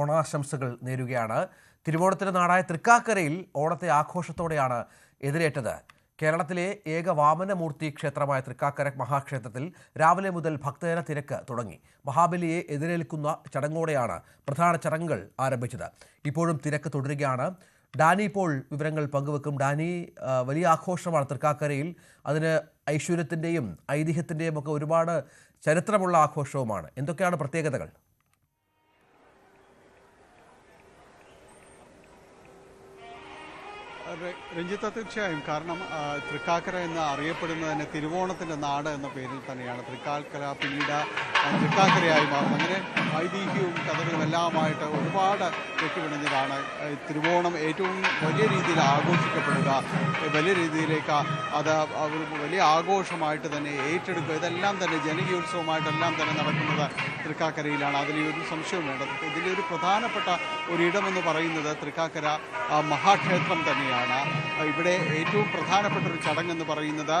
ഓണാശംസകൾ നേരുകയാണ്. തിരുവോണത്തിന് നാടായ തൃക്കാക്കരയിൽ ഓണത്തെ ആഘോഷത്തോടെയാണ് എതിരേറ്റത്. കേരളത്തിലെ ഏക വാമനമൂർത്തി ക്ഷേത്രമായ തൃക്കാക്കര മഹാക്ഷേത്രത്തിൽ രാവിലെ മുതൽ ഭക്തജന തിരക്ക് തുടങ്ങി. മഹാബലിയെ എതിരേൽക്കുന്ന ചടങ്ങോടെയാണ് പ്രധാന ചടങ്ങുകൾ ആരംഭിച്ചത്. ഇപ്പോഴും തിരക്ക് തുടരുകയാണ്. ഡാനി ഇപ്പോൾ വിവരങ്ങൾ പങ്കുവെക്കും. ഡാനി വലിയ ആഘോഷമാണ് തൃക്കാക്കരയിൽ. അതിന് ഐശ്വര്യത്തിന്റെയും ഐതിഹ്യത്തിന്റെയും ഒക്കെ ഒരുപാട് ചരിത്രമുള്ള ആഘോഷവുമാണ്. എന്തൊക്കെയാണ് പ്രത്യേകതകൾ? രഞ്ജിത്ത തീർച്ചയായും. കാരണം തൃക്കാക്കര എന്ന് അറിയപ്പെടുന്നത് തന്നെ തിരുവോണത്തിന്റെ നാട് എന്ന പേരിൽ തന്നെയാണ്. തൃക്കാക്കര പിന്നീട് തൃക്കാക്കരയായി മാറും അങ്ങനെ ഐതിഹ്യവും കഥകളും എല്ലാമായിട്ട് ഒരുപാട് കെട്ടിപിണഞ്ഞതാണ് ആ, തിരുവോണം ഏറ്റവും വലിയ രീതിയിൽ ആഘോഷിക്കപ്പെടുക വലിയ രീതിയിലേക്ക് അത് ഒരു വലിയ ആഘോഷമായിട്ട് തന്നെ ഏറ്റെടുക്കുക ഇതെല്ലാം തന്നെ ജനകീയോത്സവമായിട്ടെല്ലാം തന്നെ നടക്കുന്നത് തൃക്കാക്കരയിലാണ്. അതിൽ ഒരു സംശയവും വേണ്ട. ഇതിലൊരു ഒരു പ്രധാനപ്പെട്ട ഒരിടമെന്ന് പറയുന്നത് തൃക്കാക്കര മഹാക്ഷേത്രം തന്നെയാണ്. ഇവിടെ ഏറ്റവും പ്രധാനപ്പെട്ട ഒരു ചടങ്ങെന്ന് പറയുന്നത്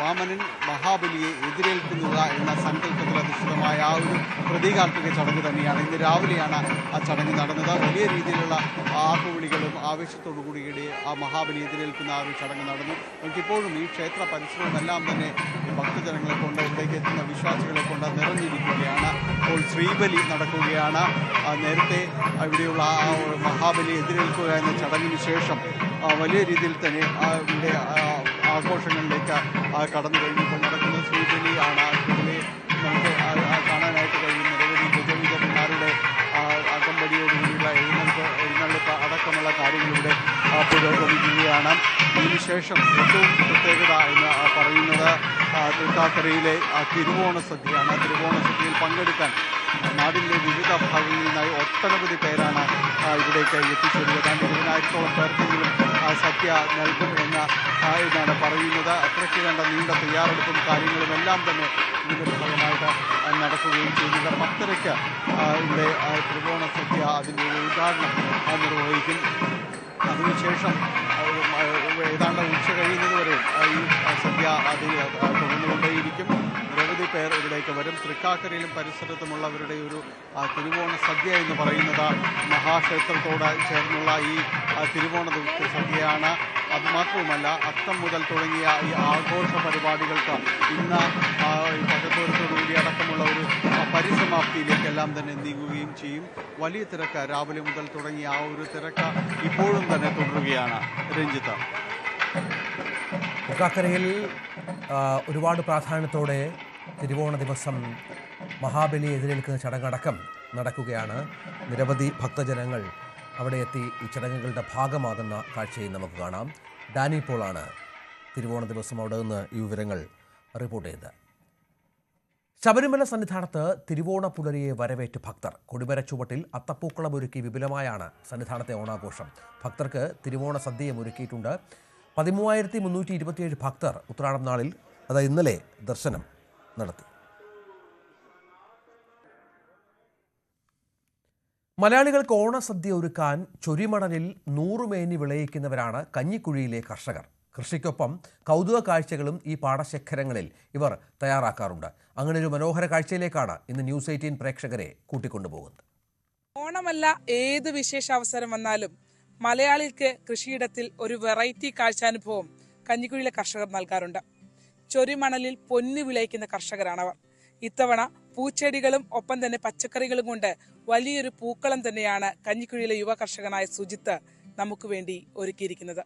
വാമനൻ മഹാബലിയെ എതിരേൽക്കുന്നത് എന്ന സങ്കല്പത്തിൽ അധിഷ്ഠിതമായ ആ ഒരു പ്രതീകാത്മക ചടങ്ങ് തന്നെയാണ്. ഇന്ന് രാവിലെയാണ് ആ ചടങ്ങ് നടന്നത്. വലിയ രീതിയിലുള്ള ആർപ്പുവിളികളും ആവേശത്തോടു കൂടി ആ മഹാബലി എതിരേൽക്കുന്ന ആ ഒരു ചടങ്ങ് നടന്നു. നമുക്കിപ്പോഴും ഈ ക്ഷേത്ര പരിസരമെല്ലാം തന്നെ ഭക്തജനങ്ങളെ കൊണ്ട് ഇവിടേക്ക് എത്തുന്ന വിശ്വാസികളെ കൊണ്ട് നിറഞ്ഞിരിക്കുകയാണ്. അപ്പോൾ ശ്രീബലി നടക്കുകയാണ്. നേരത്തെ ഇവിടെയുള്ള ആ മഹാബലി എതിരേൽക്കുക എന്ന ചടങ്ങിന് ശേഷം വലിയ രീതിയിൽ തന്നെ ഇവിടെ ആഘോഷങ്ങളിലേക്ക് കടന്നു കടന്നു കഴിഞ്ഞപ്പോൾ നടക്കുന്ന ശ്രീബലി ആണ് ആ ശ്രീബലി നമുക്ക് കാണാനായിട്ട് കഴിയും. നിരവധി ഗജവിജന്മാരുടെ അകമ്പടിയോടുകൂടിയുള്ള എഴുന്നള്ളിപ്പ് എഴുന്നള്ളിപ്പ് അടക്കമുള്ള കാര്യങ്ങളിവിടെ പുരോഗമിക്കുകയാണ്. അതിനുശേഷം ഏറ്റവും പ്രത്യേകത എന്ന് പറയുന്നത് തൃക്കാക്കരയിലെ തിരുവോണ സദ്യയാണ്. തിരുവോണ സദ്യയിൽ പങ്കെടുക്കാൻ നാടിന്റെ വിവിധ ഭാഗങ്ങളിൽ നിന്നായി ഒട്ടനവധി പേരാണ് ഇവിടേക്ക് എത്തിച്ചേരുക ഏതാണ്ട് ഇരുപതിനായിരത്തോളം പേർക്കെങ്കിലും ആ, സദ്യ നൽകും എന്ന് ആ, എന്നാണ് പറയുന്നത്. അത്രയ്ക്ക് വേണ്ട നീണ്ട തയ്യാറെടുപ്പും കാര്യങ്ങളും എല്ലാം തന്നെ ഇതിന്റെ ഭാഗമായിട്ട് നടക്കുകയും ചെയ്യുന്നത് പത്തരയ്ക്ക് ഇവിടെ ത്രികോണ സഖ്യ അതിന്റെ ഉദ്ഘാടനം നിർവഹിക്കും. അതിനുശേഷം ഏതാണ്ട് ഉച്ച കഴിയുന്നതുവരെ ഈ സഖ്യ സദ്യ അത് തുടർന്നുകൊണ്ടേയിരിക്കും. നിരവധി പേർ ഇവിടേക്ക് വരും. തൃക്കാക്കരയിലും പരിസരത്തുമുള്ളവരുടെ ഒരു തിരുവോണ സദ്യ എന്ന് പറയുന്നത് മഹാക്ഷേത്രത്തോട് ചേർന്നുള്ള ഈ തിരുവോണ സദ്യയാണ്. അതുമാത്രവുമല്ല അത്തം മുതൽ തുടങ്ങിയ ഈ ആഘോഷ പരിപാടികൾക്ക് ഇന്ന് പകത്തോടത്തോടുകൂടി അടക്കമുള്ള ഒരു പരിസമാപ്തിയിലേക്കെല്ലാം തന്നെ നീങ്ങുകയും ചെയ്യും. വലിയ തിരക്ക് രാവിലെ മുതൽ തുടങ്ങിയ ആ ഒരു തിരക്ക് ഇപ്പോഴും തന്നെ തുടരുകയാണ്. രഞ്ജിത്ത്. തൃക്കാക്കരയിൽ ഒരുപാട് പ്രാധാന്യത്തോടെ തിരുവോണ ദിവസം മഹാബലി എതിരേൽക്കുന്ന ചടങ്ങടക്കം നടക്കുകയാണ്. നിരവധി ഭക്തജനങ്ങൾ അവിടെ എത്തി ഈ ചടങ്ങുകളുടെ ഭാഗമാകുന്ന കാഴ്ചയും നമുക്ക് കാണാം. ഡാനി പോളാണ് തിരുവോണ ദിവസം അവിടെ നിന്ന് ഈ വിവരങ്ങൾ റിപ്പോർട്ട് ചെയ്തത്. ശബരിമല സന്നിധാനത്ത് തിരുവോണ പുലരിയെ വരവേറ്റ് ഭക്തർ. കൊടിമര ചുവട്ടിൽ അത്തപ്പൂക്കളം ഒരുക്കി വിപുലമായാണ് സന്നിധാനത്തെ ഓണാഘോഷം. ഭക്തർക്ക് തിരുവോണ സദ്യയും ഒരുക്കിയിട്ടുണ്ട്. പതിമൂവായിരത്തി മുന്നൂറ്റി ഇരുപത്തിയേഴ് ഭക്തർ ഉത്രാടം നാളിൽ അതായത് ഇന്നലെ ദർശനം നടത്തി. മലയാളികൾക്ക് ഓണസദ്യ ഒരുക്കാൻ ചൊരിമണലിൽ നൂറുമേനി വിളയിക്കുന്നവരാണ് കഞ്ഞിക്കുഴിയിലെ കർഷകർ. കൃഷിക്കൊപ്പം കൗതുക കാഴ്ചകളും ഈ പാടശേഖരങ്ങളിൽ ഇവർ തയ്യാറാക്കാറുണ്ട്. അങ്ങനെ ഒരു മനോഹര കാഴ്ചയിലേക്കാണ് ഇന്ന് ന്യൂസ് എയ്റ്റീൻ പ്രേക്ഷകരെ കൂട്ടിക്കൊണ്ടുപോകുന്നത്. ഓണമല്ല ഏത് വിശേഷ അവസരം വന്നാലും മലയാളികൾക്ക് കൃഷിയിടത്തിൽ ഒരു വെറൈറ്റി കാഴ്ചാനുഭവം കഞ്ഞിക്കുഴിയിലെ കർഷകർ നൽകാറുണ്ട്. ചൊരിമണലിൽ പൊന്നു വിളയിക്കുന്ന കർഷകരാണവർ. ഇത്തവണ പൂച്ചെടികളും ഒപ്പം തന്നെ പച്ചക്കറികളും കൊണ്ട് വലിയൊരു പൂക്കളം തന്നെയാണ് കഞ്ഞിക്കുഴിയിലെ യുവ കർഷകനായ സുജിത്ത് നമുക്ക് വേണ്ടി ഒരുക്കിയിരിക്കുന്നത്.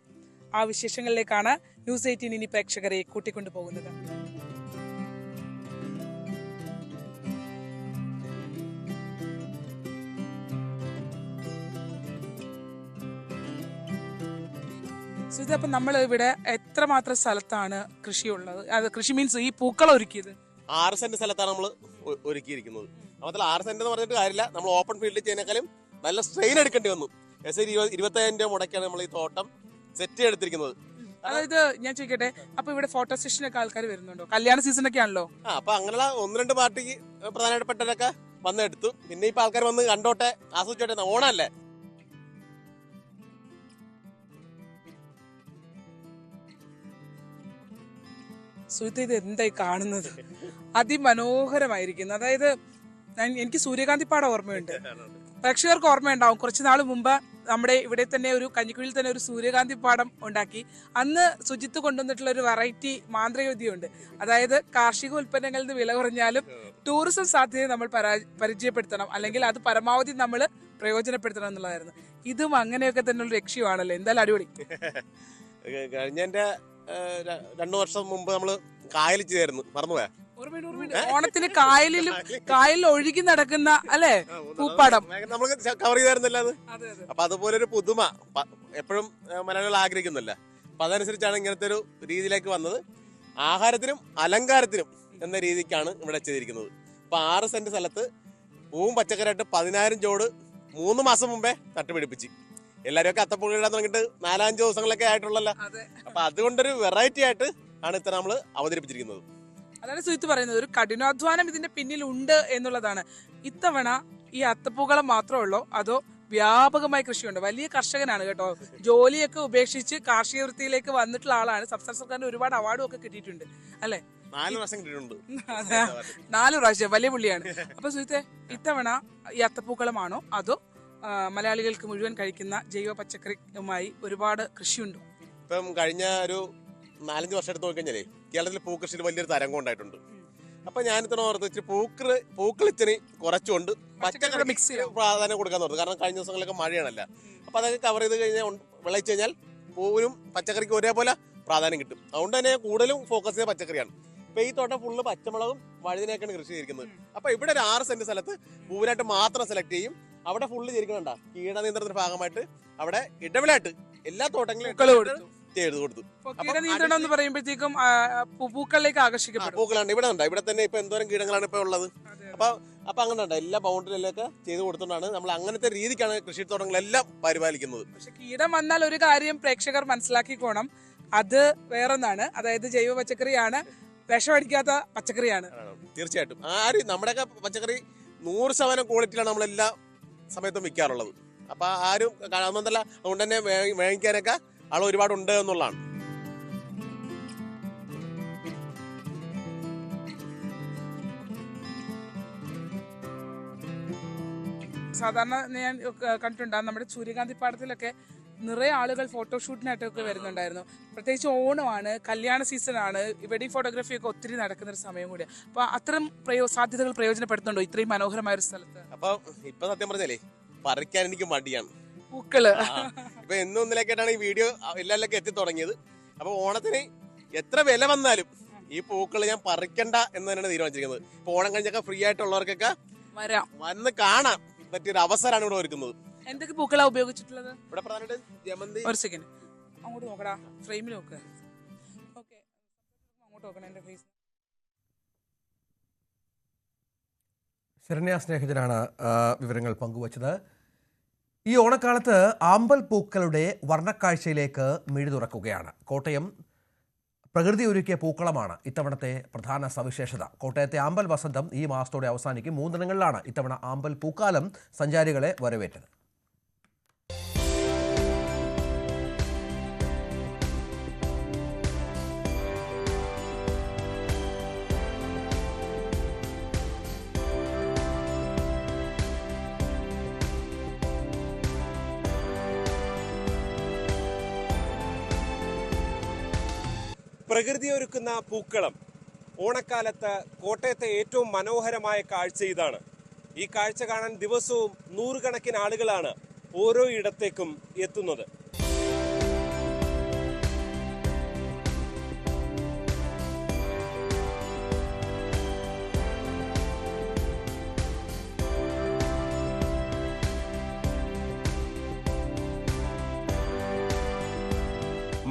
ആ വിശേഷങ്ങളിലേക്കാണ് ന്യൂസ് എയ്റ്റീൻ ഇനി പ്രേക്ഷകരെ കൂട്ടിക്കൊണ്ടുപോകുന്നത്. സുജിത്ത് അപ്പൊ നമ്മൾ ഇവിടെ എത്രമാത്രം സ്ഥലത്താണ് കൃഷിയുള്ളത്? അത് കൃഷി മീൻസ് ഈ പൂക്കൾ ഒരുക്കിയത്. ആറ് സെന്റ് സ്ഥലത്താണ് നമ്മൾ ഒരുക്കിയിരിക്കുന്നത്. അപ്പത്തിൽ ആറ് സെന്റ് എന്ന് പറഞ്ഞിട്ട് കാര്യമില്ല. നമ്മൾ ഓപ്പൺ ഫീൽഡിൽ ചെയ്യുന്നേക്കാളും നല്ല സ്ട്രെയിൻ എടുക്കേണ്ടി വന്നു. ഏകദേശം ഇരുപത് ഇരുപത്തയ്യായിരം രൂപ മുടക്കിയാണ് നമ്മൾ ഈ തോട്ടം സെറ്റ് എടുത്തിരിക്കുന്നത് അതായത് ഞാൻ ചോദിക്കട്ടെ അപ്പൊ ഇവിടെ ഫോട്ടോ സെഷനൊക്കെ ആൾക്കാർ വരുന്നുണ്ടോ? കല്യാണ സീസൺ ഒക്കെ ആണല്ലോ. ആ അപ്പൊ അങ്ങനെയുള്ള ഒന്ന് രണ്ട് പാർട്ടിക്ക് പ്രധാനപ്പെട്ടവരൊക്കെ വന്നെടുത്തു. പിന്നെ ഇപ്പൊ ആൾക്കാർ വന്ന് കണ്ടോട്ടെ ആസ്വദിച്ചോട്ടെ ഓണല്ലേ സുഹൃത്ത് ഇത് എന്തായി കാണുന്നത്? അതിമനോഹരമായിരിക്കുന്നു. അതായത് എനിക്ക് സൂര്യകാന്തി പാടം ഓർമ്മയുണ്ട്. പ്രേക്ഷകർക്ക് ഓർമ്മയുണ്ടാവും. കുറച്ച് നാൾ മുമ്പ് നമ്മുടെ ഇവിടെ തന്നെ ഒരു കഞ്ഞിക്കുഴിയിൽ തന്നെ ഒരു സൂര്യകാന്തി പാടം ഉണ്ടാക്കി. അന്ന് സുജിത്ത് കൊണ്ടുവന്നിട്ടുള്ള ഒരു വെറൈറ്റി മാന്ത്രികവിദ്യയുണ്ട്. അതായത് കാർഷിക ഉൽപ്പന്നങ്ങളിൽ നിന്ന് വില കുറഞ്ഞാലും ടൂറിസം സാധ്യത നമ്മൾ പരിചയപ്പെടുത്തണം. അല്ലെങ്കിൽ അത് പരമാവധി നമ്മൾ പ്രയോജനപ്പെടുത്തണം എന്നുള്ളതായിരുന്നു. ഇതും അങ്ങനെയൊക്കെ തന്നെ ഒരു ലക്ഷ്യമാണല്ലോ. എന്തായാലും അടിപൊളി. രണ്ടു വർഷം മുമ്പ് നമ്മൾ കായൽ ചെയ്തായിരുന്നു മറന്നുപോയാ. ഓണത്തിന് കായലിലും കായലിൽ ഒഴുകി നടക്കുന്ന അല്ലേ? പൂപ്പാടം. നമ്മൾ കവർ ചെയ്തായിരുന്നല്ലോ അത്? അപ്പൊ അതുപോലെ ഒരു പുതുമ എപ്പോഴും മലയാളികൾ ആഗ്രഹിക്കുന്നില്ല. അപ്പൊ അതനുസരിച്ചാണ് ഇങ്ങനത്തെ ഒരു രീതിയിലേക്ക് വന്നത്. ആഹാരത്തിനും അലങ്കാരത്തിനും എന്ന രീതിക്കാണ് ഇവിടെ ചെയ്തിരിക്കുന്നത്. അപ്പൊ ആറ് സെന്റ് സ്ഥലത്ത് പൂവും പച്ചക്കറിയായിട്ട് പതിനായിരം ചോട് മൂന്ന് മാസം മുമ്പേ നട്ടുപിടിപ്പിച്ച്. എല്ലാവരും ഒക്കെ അത്തപ്പൂഴ ഇടാൻ തുടങ്ങിയിട്ട് നാലഞ്ച് ദിവസങ്ങളൊക്കെ ആയിട്ടുള്ളല്ലോ. അപ്പൊ അതുകൊണ്ടൊരു വെറൈറ്റി ആയിട്ട് ആണ് ഇത്ര നമ്മൾ അവതരിപ്പിച്ചിരിക്കുന്നത്. അതാണ് സുഹിത്ത് പറയുന്നത്. ഒരു കഠിനാധ്വാനം ഇതിന്റെ പിന്നിൽ ഉണ്ട് എന്നുള്ളതാണ്. ഇത്തവണ ഈ അത്തപ്പൂക്കളം മാത്രമേ ഉള്ളൂ. അതോ വ്യാപകമായി കൃഷിയുണ്ട്. വലിയ കർഷകനാണ് കേട്ടോ. ജോലിയൊക്കെ ഉപേക്ഷിച്ച് കാർഷിക വൃത്തിയിലേക്ക് വന്നിട്ടുള്ള ആളാണ്. സംസ്ഥാന സർക്കാരിന്റെ ഒരുപാട് അവാർഡും ഒക്കെ കിട്ടിയിട്ടുണ്ട്. അല്ലെ? നാല് പ്രാവശ്യം കിട്ടിയിട്ടുണ്ട്. നാല് പ്രാവശ്യം. വലിയ പുള്ളിയാണ്. അപ്പൊ സുഹിത്തെ ഇത്തവണ ഈ അത്തപ്പൂക്കളമാണോ അതോ മലയാളികൾക്ക് മുഴുവൻ കഴിക്കുന്ന ജൈവ പച്ചക്കറിയുമായി ഒരുപാട് കൃഷിയുണ്ട്. ഇപ്പം കഴിഞ്ഞ ഒരു നാലഞ്ച് വർഷം എടുത്ത് നോക്കിക്കഴിഞ്ഞാലേ കേരളത്തിൽ പൂക്കൃഷിയിൽ വലിയൊരു തരംഗം ഉണ്ടായിട്ടുണ്ട്. അപ്പൊ ഞാൻ ഇത്ര ഓർത്ത് ഇച്ചിരി പൂക്കൾ പൂക്കളിച്ചിരി കുറച്ചുകൊണ്ട് പച്ചക്കറി മിക്സ്. പ്രാധാന്യം കൊടുക്കാൻ ഓർത്തു കാരണം കഴിഞ്ഞ ദിവസങ്ങളിലൊക്കെ മഴയാണല്ല. അപ്പൊ അതൊക്കെ കവർ ചെയ്ത് കഴിഞ്ഞാൽ വിളയിച്ചു കഴിഞ്ഞാൽ പൂവിനും പച്ചക്കറിക്ക് ഒരേപോലെ പ്രാധാന്യം കിട്ടും. അതുകൊണ്ട് തന്നെ കൂടുതലും ഫോക്കസ് ചെയ്ത പച്ചക്കറിയാണ്. ഇപ്പൊ ഈ തോട്ടം ഫുള്ള് പച്ചമുളകും വഴുതിനൊക്കെയാണ് കൃഷി ചെയ്തിരിക്കുന്നത്. അപ്പൊ ഇവിടെ ഒരു ആറ് സെന്റ് സ്ഥലത്ത് പൂവിനായിട്ട് മാത്രം സെലക്ട് ചെയ്യും. അവിടെ ഫുള്ള് കീട നിയന്ത്രണത്തിന്റെ ഭാഗമായിട്ട് അവിടെ ഇടവിലായിട്ട് എല്ലാ തോട്ടങ്ങളിലും കൊടുത്തു. ചെയ്ത് കൊടുത്തു. കീടനിയന്ത്രണം എന്ന് പറയുമ്പോഴത്തേക്കും പൂക്കളിലേക്ക് ആകർഷിക്കപ്പെടും. പൂക്കളാണ്. ഇവിടെ ഉണ്ട് ഇവിടെ തന്നെ ഇപ്പൊ എന്തോരം കീടങ്ങളാണ് ഇപ്പൊ ഉള്ളത്. അപ്പൊ അപ്പൊ അങ്ങനെ ഉണ്ട് എല്ലാ ബൗണ്ടറിയിലൊക്കെ ചെയ്ത് കൊടുത്തോണ്ടാണ് നമ്മൾ അങ്ങനത്തെ രീതിക്കാണ് കൃഷിത്തോട്ടങ്ങളെല്ലാം പരിപാലിക്കുന്നത്. പക്ഷെ കീടം വന്നാൽ ഒരു കാര്യം പ്രേക്ഷകർ മനസ്സിലാക്കിക്കോണം. അത് വേറൊന്നാണ്. അതായത് ജൈവ പച്ചക്കറിയാണ്. വിഷമടിക്കാത്ത പച്ചക്കറിയാണ്. തീർച്ചയായിട്ടും. ആരും നമ്മുടെയൊക്കെ പച്ചക്കറി നൂറ് ശതമാനം ക്വാളിറ്റിയിലാണ് നമ്മൾ എല്ലാ സമയത്തും വിൽക്കാറുള്ളത്. അപ്പൊ ആരും കാണുന്നതല്ല അതുകൊണ്ട് തന്നെ വേങ്ങിക്കാനൊക്കെ ആൾ ഒരുപാട് ഉണ്ട് എന്നുള്ളതാണ്. സാധാരണ ഞാൻ കണ്ടിട്ടുണ്ട് നമ്മുടെ സൂര്യകാന്തി പാടത്തിലൊക്കെ നിറയെ ആളുകൾ ഫോട്ടോഷൂട്ടിനായിട്ടൊക്കെ വരുന്നുണ്ടായിരുന്നു. പ്രത്യേകിച്ച് ഓണമാണ് കല്യാണ സീസണാണ് വെഡിങ് ഫോട്ടോഗ്രാഫി ഒക്കെ ഒത്തിരി നടക്കുന്ന ഒരു സമയം കൂടി അപ്പൊ അത്തരം പ്രയോ സാധ്യതകൾ പ്രയോജനപ്പെടുത്തുന്നുണ്ടോ? ഇത്രയും മനോഹരമായ ഒരു സ്ഥലത്ത്? അപ്പൊ ഇപ്പൊ സത്യം പറഞ്ഞാലേ പറിക്കാൻ എനിക്ക് മടിയാണ്. പൂക്കൾ. ഇപ്പൊ എന്നും ഒന്നിലേക്കായിട്ടാണ് ഈ വീഡിയോ എല്ലാവരിലേക്ക് എത്തി തുടങ്ങിയത്. അപ്പൊ ഓണത്തിന് എത്ര വില വന്നാലും ഈ പൂക്കൾ ഞാൻ പറിക്കണ്ട എന്ന് തന്നെയാണ് തീരുമാനിച്ചിരിക്കുന്നത്. ഇപ്പൊ ഓണം കഴിഞ്ഞൊക്കെ ഫ്രീ ആയിട്ടുള്ളവർക്കൊക്കെ വരാം. വന്ന് കാണാം. പറ്റിയൊരു അവസരമാണ് ഇവിടെ ഒരുക്കുന്നത്. എന്തൊക്കെ പൂക്കളാ ഉപയോഗിച്ചിട്ടുള്ളത്? ഇവിടെ പ്രധാനമായിട്ട് ജമന്തി. ഒരു സെക്കൻഡ് അങ്ങോട്ട് നോക്കടാ ഫ്രെയിമിൽ നോക്ക്. ഓക്കെ അങ്ങോട്ട് നോക്കണം എന്റെ ഫേസ് ശരണ്യ സ്നേഹിതനാണ് വിവരങ്ങൾ പങ്കുവച്ചത്. ഈ ഓണക്കാലത്ത് ആമ്പൽ പൂക്കളുടെ വർണക്കാഴ്ചയിലേക്ക് മിഴി തുറക്കുകയാണ്. കോട്ടയം പ്രകൃതി ഒരുക്കിയ പൂക്കളമാണ് ഇത്തവണത്തെ പ്രധാന സവിശേഷത. കോട്ടയത്തെ ആമ്പൽ വസന്തം ഈ മാസത്തോടെ അവസാനിക്കും. മൂന്നിടങ്ങളിലാണ് ഇത്തവണ ആമ്പൽ പൂക്കാലം സഞ്ചാരികളെ വരവേറ്റത്. പ്രകൃതി ഒരുക്കുന്ന പൂക്കളം ഓണക്കാലത്ത് കോട്ടയത്തെ ഏറ്റവും മനോഹരമായ കാഴ്ച ഇതാണ്. ഈ കാഴ്ച കാണാൻ ദിവസവും നൂറുകണക്കിന് ആളുകളാണ് ഓരോ ഇടത്തേക്കും എത്തുന്നത്.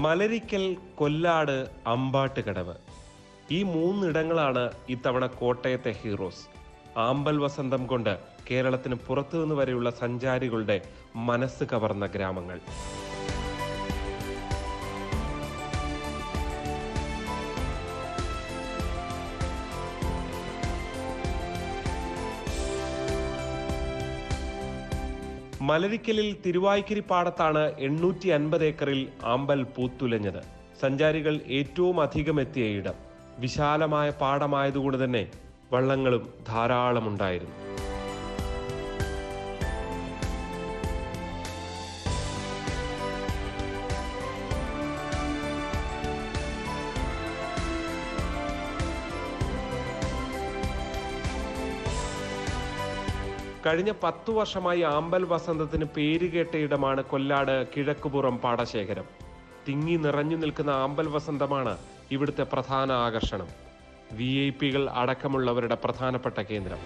മലരിക്കൽ കൊല്ലാട് അമ്പാട്ട് കടവ്. ഈ മൂന്നിടങ്ങളാണ് ഇത്തവണ കോട്ടയത്തെ ഹീറോസ്. ആമ്പൽ വസന്തം കൊണ്ട് കേരളത്തിന് പുറത്തുനിന്ന് വരെയുള്ള സഞ്ചാരികളുടെ മനസ്സ് കവർന്ന ഗ്രാമങ്ങൾ. മലരിക്കലിൽ തിരുവായ്ക്കരി പാടത്താണ് എണ്ണൂറ്റി അൻപത് ഏക്കറിൽ ആമ്പൽ പൂത്തുലഞ്ഞത്. സഞ്ചാരികൾ ഏറ്റവും അധികം എത്തിയ ഇടം. വിശാലമായ പാടമായതുകൊണ്ട് തന്നെ വള്ളങ്ങളും ധാരാളമുണ്ടായിരുന്നു. കഴിഞ്ഞ പത്തു വർഷമായി ആമ്പൽ വസന്തത്തിന് പേരുകേട്ട ഇടമാണ് കൊല്ലാട് കിഴക്കുപുറം പാടശേഖരം. തിങ്ങി നിറഞ്ഞു നിൽക്കുന്ന ആമ്പൽ വസന്തമാണ് ഇവിടുത്തെ പ്രധാന ആകർഷണം. വി ഐ പികൾ അടക്കമുള്ളവരുടെ പ്രധാനപ്പെട്ട കേന്ദ്രം.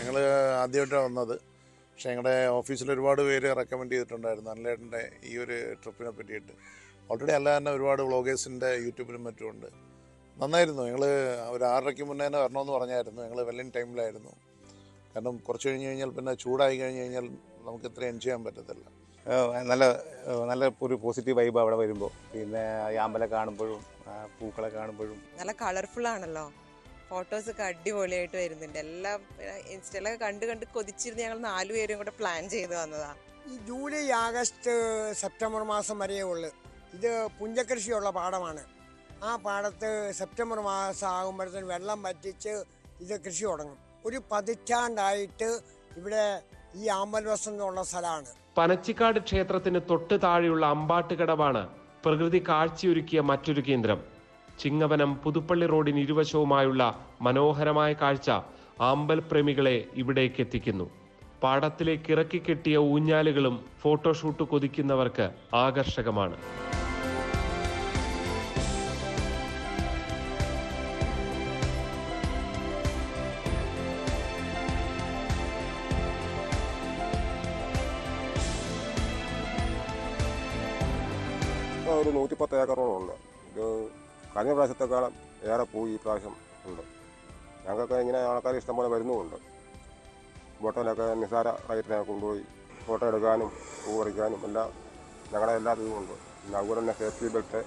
ഞങ്ങൾ ആദ്യമായിട്ടാണ് വന്നത്. പക്ഷേ ഞങ്ങളുടെ ഓഫീസിൽ ഒരുപാട് പേര് റെക്കമെൻഡ് ചെയ്തിട്ടുണ്ടായിരുന്നു അനിലേട്ടന്റെ ഈ ഒരു ട്രിപ്പിനെ പറ്റിയിട്ട്. ഓൾറെഡി അല്ല തന്നെ ഒരുപാട് വ്ളോഗേഴ്സിന്റെ യൂട്യൂബിലും മറ്റും ഉണ്ട്. നന്നായിരുന്നു. ഞങ്ങൾ ഒരു ആറരയ്ക്ക് മുന്നേ തന്നെ വരണമെന്ന് പറഞ്ഞായിരുന്നു. ഞങ്ങൾ വെല്ലിൻ ടൈമിലായിരുന്നു. കാരണം കുറച്ച് കഴിഞ്ഞ് കഴിഞ്ഞാൽ പിന്നെ ചൂടായി കഴിഞ്ഞ് കഴിഞ്ഞാൽ നമുക്ക് ഇത്ര എൻജോയ് ചെയ്യാൻ പറ്റത്തില്ല. നല്ല നല്ല ഒരു പോസിറ്റീവ് വൈബ് അവിടെ വരുമ്പോൾ പിന്നെ ഈ അമ്പലം കാണുമ്പോഴും പൂക്കളെ കാണുമ്പോഴും. നല്ല കളർഫുൾ ആണല്ലോ. ഫോട്ടോസ് ഒക്കെ അടിപൊളിയായിട്ട് വരുന്നുണ്ട്. എല്ലാം ഇൻസ്റ്റയിലൊക്കെ കണ്ട് കണ്ട് കൊതിച്ചിരുന്ന് ഞങ്ങൾ നാലുപേരും കൂടെ പ്ലാൻ ചെയ്ത് വന്നതാ. ഈ ജൂലൈ ആഗസ്റ്റ് സെപ്റ്റംബർ മാസം വരെയേ ഉള്ളൂ. ഇത് പുഞ്ചകൃഷിയുള്ള പാടമാണ്. ആ പാടത്ത് സെപ്റ്റംബർ മാസം ആകുമ്പോഴത്തേന് വെള്ളം വറ്റിച്ച് ഇത് കൃഷി തുടങ്ങും. ഒരു പതിറ്റാണ്ടായിട്ട് ഇവിടെ ഈ ആമ്പൽ വസന്തമുള്ള സ്ഥലമാണ്. പനച്ചിക്കാട് ക്ഷേത്രത്തിന് തൊട്ട് താഴെയുള്ള അമ്പാട്ടുകടവാണ് പ്രകൃതി കാഴ്ചയൊരുക്കിയ മറ്റൊരു കേന്ദ്രം. ചിങ്ങവനം പുതുപ്പള്ളി റോഡിന് ഇരുവശവുമായുള്ള മനോഹരമായ കാഴ്ച ആമ്പൽ പ്രേമികളെ ഇവിടേക്ക് എത്തിക്കുന്നു പാടത്തിലേക്ക് ഇറക്കി കെട്ടിയ ഊഞ്ഞാലുകളും ഫോട്ടോഷൂട്ട് കൊതിക്കുന്നവർക്ക് ആകർഷകമാണ്. ഒരു നൂറ്റിപ്പത്ത് ഏക്കറോളം ഉണ്ട്. ഇത് കഴിഞ്ഞ പ്രാവശ്യത്തെക്കാളും ഏറെ പൂ ഈ പ്രാവശ്യം ഉണ്ട്. ഞങ്ങൾക്ക് ഇങ്ങനെ ആൾക്കാർ ഇഷ്ടംപോലെ വരുന്നുമുണ്ട്. ബോട്ടിലൊക്കെ നിസാര റേറ്റിനൊക്കെ കൊണ്ടുപോയി ഫോട്ടോ എടുക്കാനും പൂ പറിക്കാനും എല്ലാം ഞങ്ങളുടെ എല്ലാ ഇതും ഉണ്ട്. പിന്നെ അതുപോലെ തന്നെ സേഫ്റ്റി ബെൽറ്റ്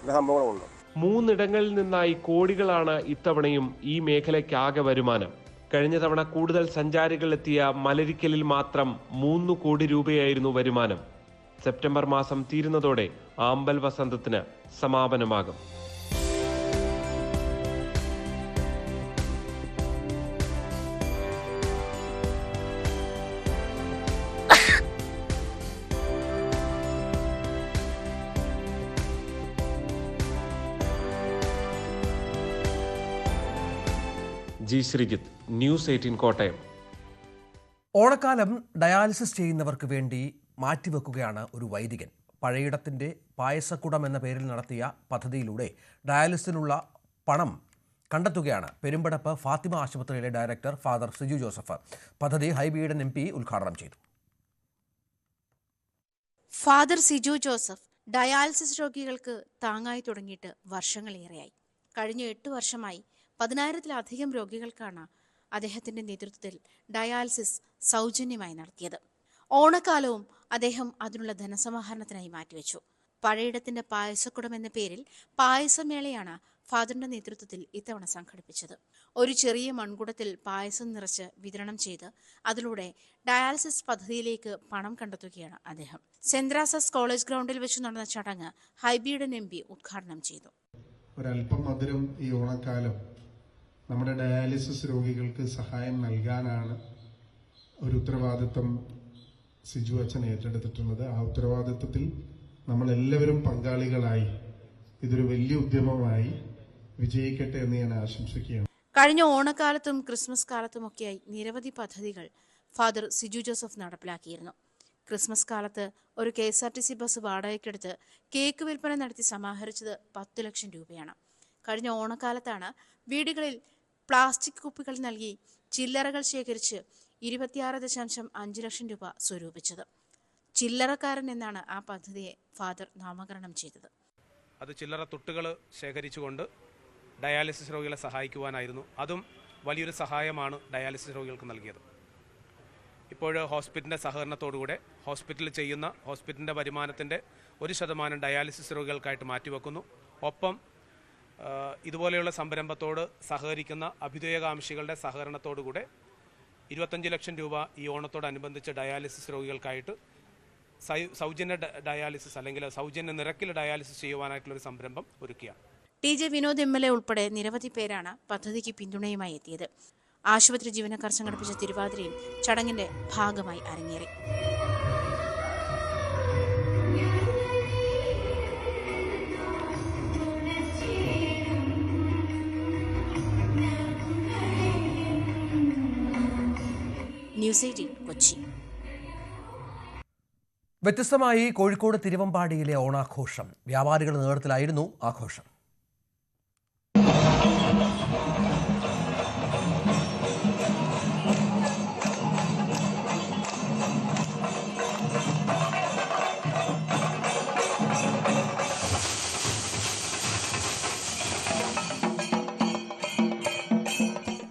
എല്ലാ സംഭവങ്ങളും ഉണ്ട്. മൂന്നിടങ്ങളിൽ നിന്നായി കോടികളാണ് ഇത്തവണയും ഈ മേഖലയ്ക്കാകെ വരുമാനം. കഴിഞ്ഞ തവണ കൂടുതൽ സഞ്ചാരികൾ എത്തിയ മലരിക്കലിൽ മാത്രം മൂന്ന് കോടി രൂപയായിരുന്നു വരുമാനം. സെപ്റ്റംബർ മാസം തീരുന്നതോടെ ആമ്പൽ വസന്തത്തിന് സമാപനമാകും. G Sreejith news eighteen Kottayam. ഓണക്കാലം ഡയാലിസിസ് ചെയ്യുന്നവർക്ക് വേണ്ടി മാറ്റിവെക്കുകയാണ് ഒരു വൈദികൻ. പഴയിടത്തിന്റെ പായസക്കുടം എന്ന പേരിൽ നടത്തിയ പദ്ധതിയിലൂടെ ഡയാലിസിനുള്ള പണം കണ്ടെത്തുകയാണ് പെരുമ്പടപ്പ് ഫാത്തിമ ആശുപത്രിയിലെ ഡയറക്ടർ ഫാദർ സിജു ജോസഫ്. പദ്ധതി ഹൈബിയുടെ എം പി ഉദ്ഘാടനം ചെയ്തു. ഫാദർ സിജു ജോസഫ് ഡയാലിസിസ് രോഗികൾക്ക് താങ്ങായി തുടങ്ങിയിട്ട് വർഷങ്ങളേറെയായി. കഴിഞ്ഞ എട്ട് വർഷമായി പതിനായിരത്തിലധികം രോഗികൾക്കാണ് അദ്ദേഹത്തിന്റെ നേതൃത്വത്തിൽ ഡയാലിസിസ് സൗജന്യമായി നടത്തിയത്. ഓണക്കാലവും അദ്ദേഹം അതിനുള്ള ധനസമാഹരണത്തിനായി മാറ്റിവെച്ചു. പഴയിടത്തിന്റെ പായസക്കുടം എന്ന പേരിൽ പായസമേളയാണ് ഫാദറിന്റെ നേതൃത്വത്തിൽ ഇത്തവണ സംഘടിപ്പിച്ചത്. ഒരു ചെറിയ മൺകുടത്തിൽ പായസം നിറച്ച് വിതരണം ചെയ്ത് അതിലൂടെ ഡയാലിസിസ് പദ്ധതിയിലേക്ക് പണം കണ്ടെത്തുകയാണ് അദ്ദേഹം. സെൻട്രാസസ് കോളേജ് ഗ്രൗണ്ടിൽ വെച്ച് നടന്ന ചടങ്ങ് ഹൈബിയുടെ എം ഉദ്ഘാടനം ചെയ്തു. ഒരല്പം മധുരം ഈ ഓണക്കാലം നമ്മുടെ ഡയാലിസിസ് രോഗികൾക്ക് സഹായം നൽകാനാണ് ഒരു ഉത്തരവാദിത്വം സിജു അച്ഛൻ ഏറ്റെടുത്തിട്ടുള്ളത്. ആ ഉത്തരവാദിത്വത്തിൽ നമ്മളെല്ലാവരും പങ്കാളികളായി ഇതൊരു വലിയ ഉദ്യമമായി വിജയിക്കട്ടെ എന്ന് ഞാൻ ആശംസിക്കുകയാണ്. കഴിഞ്ഞ ഓണക്കാലത്തും ക്രിസ്മസ് കാലത്തുമൊക്കെയായി നിരവധി പദ്ധതികൾ ഫാദർ സിജു ജോസഫ് നടപ്പിലാക്കിയിരുന്നു. ക്രിസ്മസ് കാലത്ത് ഒരു K S R T C bus വാടകയ്ക്കെടുത്ത് cake വിൽപ്പന നടത്തി സമാഹരിച്ചത് പത്തു ലക്ഷം രൂപയാണ്. കഴിഞ്ഞ ഓണക്കാലത്താണ് വീടുകളിൽ പ്ലാസ്റ്റിക് കുപ്പികൾ നൽകി ചില്ലറകൾ ശേഖരിച്ച് ഇരുപത്തിയാറ് ദശാംശം അഞ്ച് ലക്ഷം രൂപ സ്വരൂപിച്ചത്. ചില്ലറക്കാരൻ എന്നാണ് ആ പദ്ധതിയെ ഫാദർ നാമകരണം ചെയ്തത്. അത് ചില്ലറ തൊട്ടുകൾ ശേഖരിച്ചുകൊണ്ട് ഡയാലിസിസ് രോഗികളെ സഹായിക്കുവാനായിരുന്നു. അതും വലിയൊരു സഹായമാണ് ഡയാലിസിസ് രോഗികൾക്ക് നൽകിയത്. ഇപ്പോൾ ഹോസ്പിറ്റലിന്റെ സഹകരണത്തോടുകൂടെ ഹോസ്പിറ്റലിൽ ചെയ്യുന്ന ഹോസ്പിറ്റലിന്റെ വരുമാനത്തിന്റെ ഒരു ശതമാനം ഡയാലിസിസ് രോഗികൾക്കായിട്ട് മാറ്റിവെക്കുന്നു. ഒപ്പം ഇതുപോലെയുള്ള സംരംഭത്തോട് സഹകരിക്കുന്ന അഭ്യുദയകാംക്ഷികളുടെ സഹകരണത്തോടുകൂടെ ഇരുപത്തഞ്ച് ലക്ഷം രൂപ ഈ ഓണത്തോടനുബന്ധിച്ച് ഡയാലിസിസ് രോഗികൾക്കായിട്ട് സൗജന്യ ഡയാലിസിസ് അല്ലെങ്കിൽ സൗജന്യ നിരക്കിൽ ഡയാലിസിസ് ചെയ്യുവാനായിട്ടുള്ള ഒരു സംരംഭം ഒരുക്കുകയാണ് T J Vinod M L A ഉൾപ്പെടെ നിരവധി പേരാണ് പദ്ധതിക്ക് പിന്തുണയുമായി എത്തിയത്. ആശുപത്രി ജീവനക്കാർ സംഘടിപ്പിച്ച തിരുവാതിരയും ചടങ്ങിന്റെ ഭാഗമായി അരങ്ങേറി. News eighteen Kochi. വ്യത്യസ്തമായി കോഴിക്കോട് തിരുവമ്പാടിയിലെ ഓണാഘോഷം. വ്യാപാരികളുടെ നേതൃത്വത്തിലായിരുന്നു ആഘോഷം.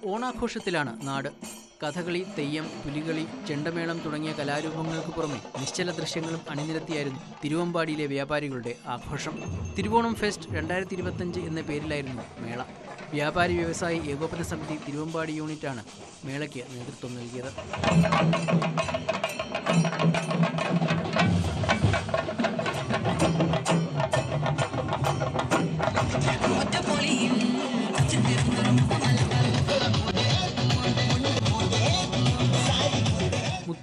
ഓണാഘോഷത്തിലാണ് നാട് കഥകളി തെയ്യം പുലികളി ചെണ്ടമേളം തുടങ്ങിയ കലാരൂപങ്ങൾക്ക് പുറമെ നിശ്ചല ദൃശ്യങ്ങളും അണിനിരത്തിയായിരുന്നു തിരുവമ്പാടിയിലെ വ്യാപാരികളുടെ ആഘോഷം. തിരുവോണം ഫെസ്റ്റ് രണ്ടായിരത്തി ഇരുപത്തഞ്ച് എന്ന പേരിലായിരുന്നു മേള. വ്യാപാരി വ്യവസായി ഏകോപന സമിതി തിരുവമ്പാടി യൂണിറ്റാണ് മേളയ്ക്ക് നേതൃത്വം നൽകിയത്.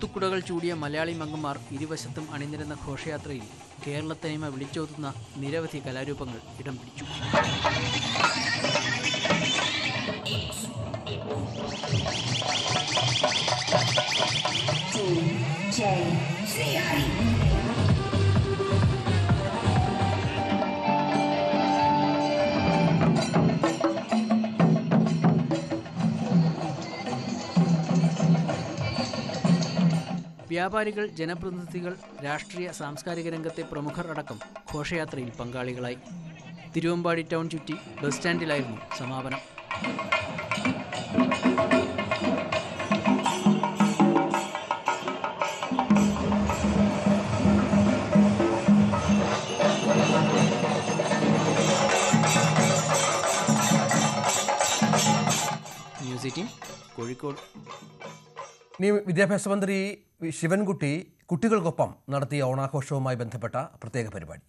മുത്തുക്കുടകൾ ചൂടിയ മലയാളി മങ്ങന്മാർ ഇരുവശത്തും അണിനിരുന്ന ഘോഷയാത്രയിൽ കേരളത്തനിമ വിളിച്ചോതുന്ന നിരവധി കലാരൂപങ്ങൾ ഇടം പിടിച്ചു. വ്യാപാരികൾ ജനപ്രതിനിധികൾ രാഷ്ട്രീയ സാംസ്കാരിക രംഗത്തെ പ്രമുഖർ അടക്കം ഘോഷയാത്രയിൽ പങ്കാളികളായി. തിരുവമ്പാടി ടൗൺ ചുറ്റി ബസ് സ്റ്റാൻഡിലായിരുന്നു സമാപനം. News eighteen Kozhikode. ഇനി വിദ്യാഭ്യാസ മന്ത്രി ശിവൻകുട്ടി കുട്ടികൾക്കൊപ്പം നടത്തിയ ഓണാഘോഷവുമായി ബന്ധപ്പെട്ട പ്രത്യേക പരിപാടി.